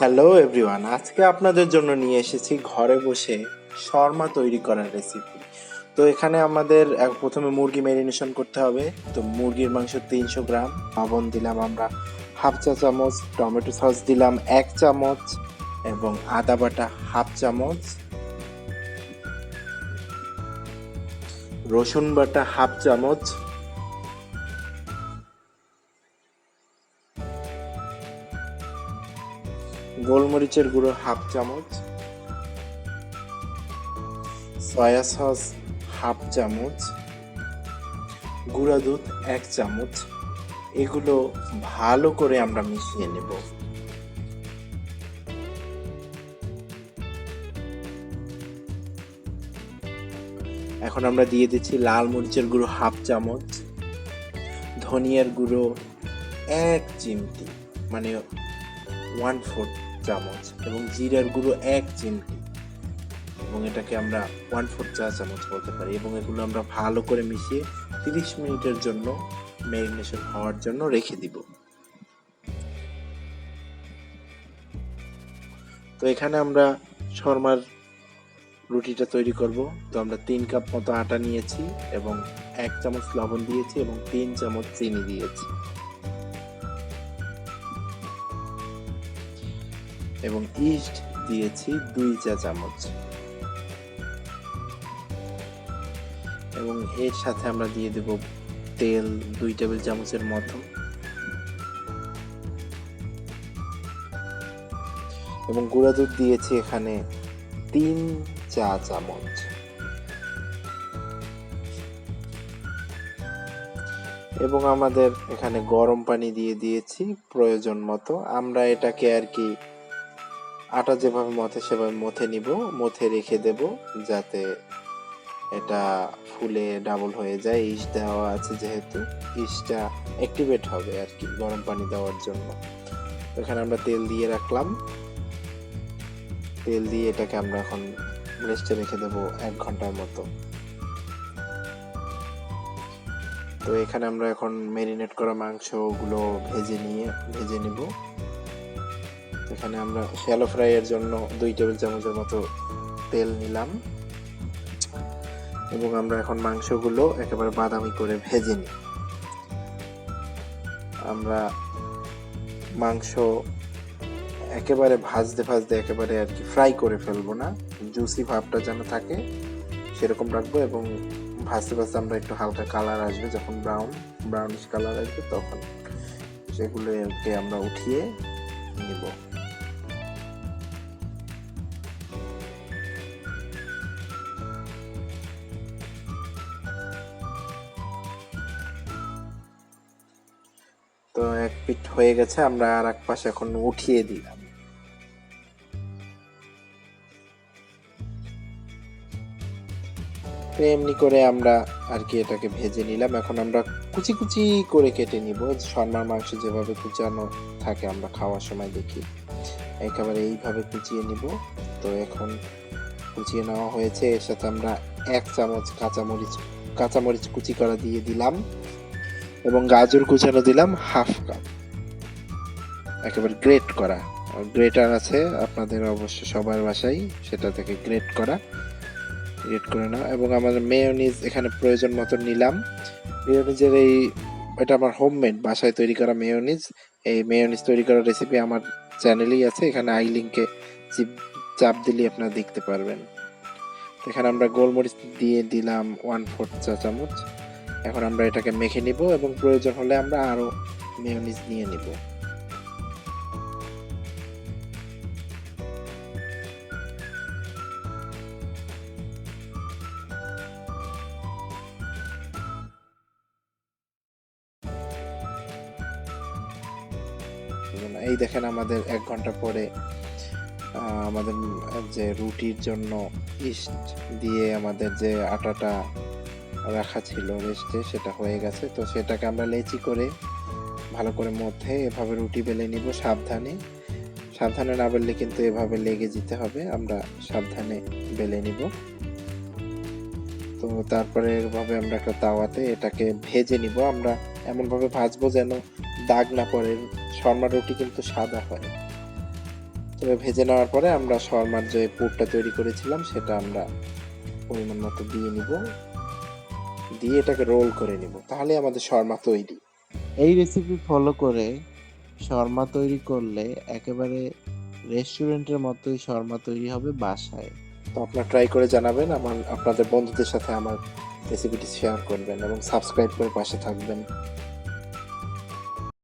Hello everyone আজকে আপনাদের জন্য নিয়ে এসেছি ঘরে বসে শর্মা তৈরি করার রেসিপি তো এখানে আমাদের প্রথমে মুরগি ম্যারিনেশন করতে হবে। তো মুরগির মাংস তিনশো গ্রাম, লবণ দিলাম আমরা হাফ চা চামচ, টমেটো সস দিলাম এক চামচ, এবং আদা বাটা হাফ চামচ, রসুন বাটা হাফ চামচ গোলমরিচের গুঁড়ো হাফ চামচ, সয়া সস হাফ চামচ, গুঁড়া দুধ এক চামচ। এগুলো ভালো করে আমরা মিশিয়ে নেব। এখন আমরা দিয়ে দিচ্ছি লাল মরিচের গুঁড়ো হাফ চামচ, ধনিয়ার গুঁড়ো এক চিমটি মানে ওয়ান ফোর্থ চামচ এবং জিরার গুঁড়ো এক চিমটি। এবং এটাকে আমরা ওয়ান ফোর্থ চা চামচ বলতে পারি। এবং এগুলো আমরা ভালো করে মিশিয়ে তিরিশ মিনিটের জন্য ম্যারিনেশন হওয়ার জন্য রেখে দিব। তো এখানে আমরা শর্মার রুটিটা তৈরি করব। তো আমরা তিন কাপ মতো আটা নিয়েছি এবং এক চামচ লবণ দিয়েছি এবং তিন চামচ চিনি দিয়েছি। এবং ইস্ট দিয়েছি দুই চা চামচ। এবং এর সাথে আমরা দিয়ে দেব তেল দুই টেবিল চামচের মতো। এবং গুঁড়া দুধ দিয়েছি এখানে তিন চা চামচ। এবং আমাদের এখানে গরম পানি দিয়ে দিয়েছি প্রয়োজন মতো। আমরা এটাকে আর কি আটা যেভাবে মথে, সেভাবে মথে নিব, মথে রেখে দেব যাতে এটা ফুলে ডাবল হয়ে যায়। ইস দেওয়া আছে যেহেতু, ইসটা অ্যাক্টিভেট হবে আর কি গরম পানি দেওয়ার জন্য। এখানে আমরা তেল দিয়ে রাখলাম। তেল দিয়ে এটাকে আমরা এখন রেস্টে রেখে দেব এক ঘণ্টার মতো। তো এখানে আমরা এখন ম্যারিনেট করা মাংসগুলো ভেজে নিয়ে, ভেজে নিব। এখানে আমরা শ্যালো ফ্রাইয়ের জন্য দুই টেবিল চামচের মতো তেল নিলাম। এবং আমরা এখন মাংসগুলো একেবারে বাদামি করে ভেজে নিই। আমরা মাংস একেবারে ভাজতে ভাজতে একেবারে আর কি ফ্রাই করে ফেলব না। জুসি ভাবটা যেন থাকে, সেরকম রাখব এবং ভাজতে ভাজতে আমরা একটু হালকা কালার আসবে, যখন ব্রাউন ব্রাউনিশ কালার আসবে, তখন সেগুলোকে আমরা উঠিয়ে নিব। তো এক পিঠ হয়ে গেছে, আমরা আর এক পাশে এখন উঠিয়ে দিলাম। এমনি করে আমরা আর কি এটাকে ভেজে নিলাম। এখন আমরা কুচি কুচি করে কেটে নিব। শর্মার মাংস যেভাবে কুচানো থাকে আমরা খাওয়ার সময় দেখি। একেবারে এইভাবে কুচিয়ে নিব। তো এখন কুচিয়ে নেওয়া হয়েছে। এর সাথে আমরা এক চামচ কাঁচামরিচ কাঁচামরিচ কুচি করা দিয়ে দিলাম। এবং গাজর কুচানো দিলাম হাফ কাপ। একেবারে গ্রেট করা। গ্রেটার আছে আপনাদের অবশ্য সবার বাসায়, সেটা থেকে গ্রেট করা। গ্রেট করে নাও। এবং আমাদের মেয়োনিজ এখানে প্রয়োজন মতো নিলাম। মেয়োনিজের এই, এটা আমার হোমমেড বাসায় তৈরি করা মেয়োনিজ এই মেয়োনিজ তৈরি করার রেসিপি আমার চ্যানেলেই আছে। এখানে আই লিঙ্কে চাপ দিলে আপনারা দেখতে পারবেন। এখানে আমরা গোলমরিচ দিয়ে দিলাম ওয়ান ফোর্থ চা চামচ এখন আমরা এটাকে মেখে নিব এবং প্রয়োজন হলে আমরা আরও মেয়োনিজ নিয়ে নিব। এই দেখেন আমাদের এক ঘণ্টা পরে আমাদের যে রুটির জন্য ইস্ট দিয়ে আমাদের যে আটাটা রাখা ছিল রেস্টে, সেটা হয়ে গেছে। তো সেটাকে আমরা লেচি করে ভালো করে মধ্যে এভাবে রুটি বেলে নিব সাবধানে। সাবধানে না বেললে কিন্তু এভাবে লেগে যেতে হবে। আমরা সাবধানে বেলে নিব। তো তারপরে এভাবে আমরা একটা তাওয়াতে এটাকে ভেজে নিব। আমরা এমনভাবে ভাজবো যেন দাগ না পড়ে। শর্মা রুটি কিন্তু সাদা হয়। তবে ভেজে নেওয়ার পরে আমরা শর্মার যে পুরটা তৈরি করেছিলাম, সেটা আমরা পরিমাণ মতো দিয়ে নিব। দিয়ে এটাকে রোল করে নিব। তাহলে আমাদের শর্মা তৈরি। এই রেসিপি ফলো করে শর্মা তৈরি করলে একেবারে রেস্টুরেন্টের মতোই শর্মা তৈরি হবে বাসায়। তো আপনারা ট্রাই করে জানাবেন আমার আপনাদের বন্ধুদের সাথে আমার রেসিপিটি শেয়ার করবেন এবং সাবস্ক্রাইব করে পাশে থাকবেন।